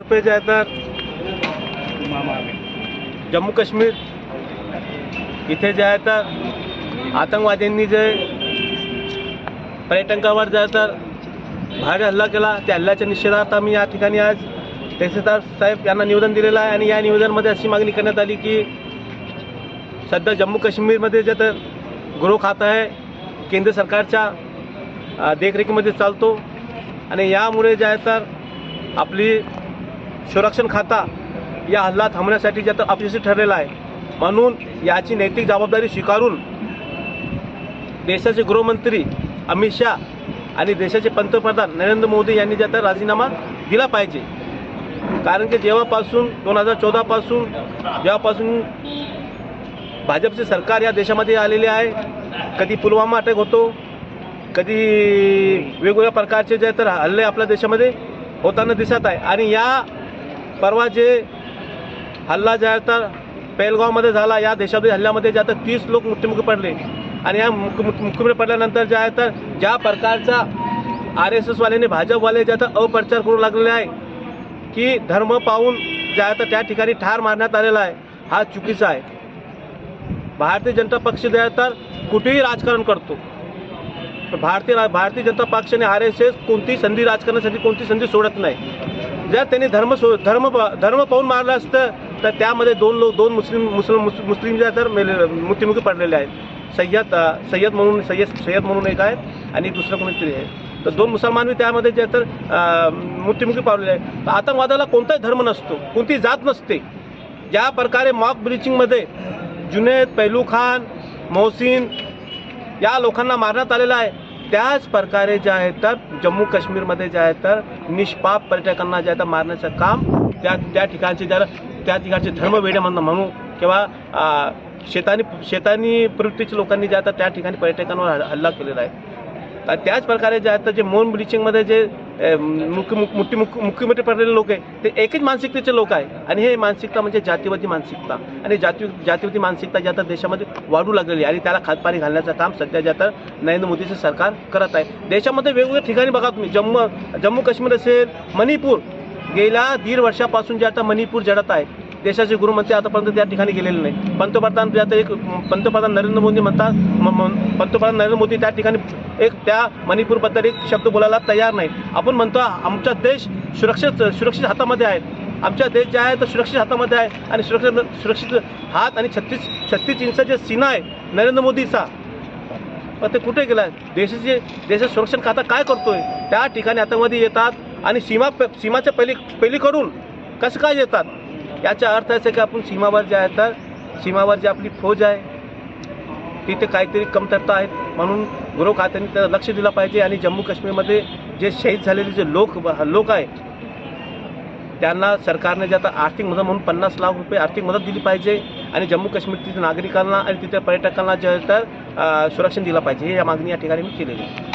रुपये जे जम्मू काश्मीर इथे जे आहे तर आतंकवाद्यांनी जे पर्यटकांवर जे तर भारी हल्ला केला. त्या हल्ल्याच्या निषेधार्थ आम्ही या ठिकाणी आज तहसीलदार साहेब यांना निवेदन दिलेलं आहे आणि या निवेदनमध्ये अशी मागणी करण्यात आली की सध्या जम्मू काश्मीरमध्ये जे तर गृह खातं आहे केंद्र सरकारच्या देखरेखीमध्ये चालतो. आणि यामुळे जे आहे तर आपली संरक्षण खाता या हल्ला थांबण्यासाठी ज्या तर अपयशी ठरलेला आहे. म्हणून याची नैतिक जबाबदारी स्वीकारून देशाचे गृहमंत्री अमित शाह आणि देशाचे पंतप्रधान नरेंद्र मोदी यांनी ज्या तर राजीनामा दिला पाहिजे. कारण की जेव्हापासून दोन हजार चौदापासून जेव्हापासून भाजपचे सरकार या देशामध्ये आलेले आहे कधी पुलवामा अटॅक होतो कधी वेगवेगळ्या प्रकारचे जे तर हल्ले आपल्या देशामध्ये होताना दिसत आहे. आणि या परवा जे हल्ला जे आहे तर पेलगावमध्ये झाला या देशातील हल्ल्यामध्ये जे आता तीस लोक मृत्युमुखी पडले. आणि या मुख- मुख्यमंत्री पडल्यानंतर जे आहे तर ज्या प्रकारचा आर एस एसवाल्याने भाजपवाले जे आता अप्रचार करू लागलेले आहे की धर्म पाहून जे आहे तर त्या ठिकाणी ठार मारण्यात आलेला आहे हा चुकीचा आहे. भारतीय जनता पक्ष जे आहे तर कुठेही राजकारण करतो. भारतीय रा- भारतीय जनता पक्ष आणि आर एस एस कोणतीही संधी राजकारणासाठी कोणती संधी सोडत नाही. जर त्यांनी धर्म सो धर्म प- धर्म पाहून मारलं असतं तर त्यामध्ये दोन लोक दोन मुस्लिम मुस्लिम मुस्लिम जे तर मेले मृत्युमुखी पडलेले आहेत. सय्यद सय्यद म्हणून सय्यद सय्यद म्हणून एक आहेत आणि दुसरं कोणीतरी आहे. तर दोन मुसलमान बी त्यामध्ये जे तर मृत्युमुखी पावलेले आहेत. तर आतंकवादाला कोणताही धर्म नसतो कोणती जात नसते. ज्या प्रकारे मॉक ब्लिचिंगमध्ये जुनेद पैलू खान मोहसिन या लोकांना मारण्यात आलेलं आहे त्याच प्रकारे जे आहे तर जम्मू काश्मीरमध्ये जे आहे तर निष्पाप पर्यटकांना जे आहे तर मारण्याचं काम त्या त्या ठिकाणचे जर त्या ठिकाणचे धर्मवेडे म्हणणं म्हणू किंवा शेतानी शेतानी प्रवृत्तीच्या लोकांनी जे आहे तर त्या ठिकाणी पर्यटकांवर हल्ला- हल्ला केलेला आहे. त्याच प्रकारे जे आता जे मोन ब्लिचिंगमध्ये जे मुख्य मुख्य मुख्य मुख्य- मुख्यमंत्री पडलेले लोक आहे ते एकच मानसिकतेचे लोक आहे. आणि हे मानसिकता म्हणजे जातीवादी मानसिकता. आणि जाती जातीवादी मानसिकता जी आता देशामध्ये वाढू लागलेली आहे आणि त्याला खातपाणी घालण्याचं काम सध्या जे आता नरेंद्र मोदीचं सरकार करत आहे. देशामध्ये वेगवेगळ्या ठिकाणी बघा तुम्ही जम्मू जम्मू काश्मीर असेल मणिपूर. गेल्या दीड वर्षापासून जे आता मणिपूर जडत आहे देशाचे गृहमंत्री आतापर्यंत त्या ठिकाणी गेलेले नाही. पंतप्रधान आता एक पंतप्रधान नरेंद्र मोदी म्हणतात म- पंतप्रधान नरेंद्र मोदी त्या ठिकाणी एक त्या मणिपूरबद्दल एक शब्द बोलायला तयार नाही. आपण म्हणतो आमचा देश सुरक्षित सुरक्षित हातामध्ये आहे. आमचा देश जे आहे तो सुरक्षित हातामध्ये आहे. आणि सुरक्षित सुरक्षित हात आणि छत्तीस छत्तीस इंचाचे सीना आहे नरेंद्र मोदीचा. ते कुठे गेला देशाचे देशाचं संरक्षण खाता काय करतोय? त्या ठिकाणी आतंकवादी येतात आणि सीमा सीमाच्या पहिली पहिलीकडून कसं काय येतात? याचा अर्थ असा की आपण सीमावर जे आहे तर सीमावर जी आपली फौज आहे तिथे काहीतरी कमतरता आहेत. म्हणून गृह खात्याने त्याला लक्ष दिलं पाहिजे आणि जम्मू काश्मीरमध्ये जे शहीद झालेले जे लोक लोक आहे त्यांना सरकारने जे आता आर्थिक मदत म्हणून पन्नास लाख रुपये आर्थिक मदत दिली पाहिजे आणि जम्मू काश्मीर काश्मीरतील नागरिकांना आणि तिथे पर्यटकांना जे तर सुरक्षण दिलं पाहिजे. हे या मागणी या ठिकाणी मी केलेली आहे.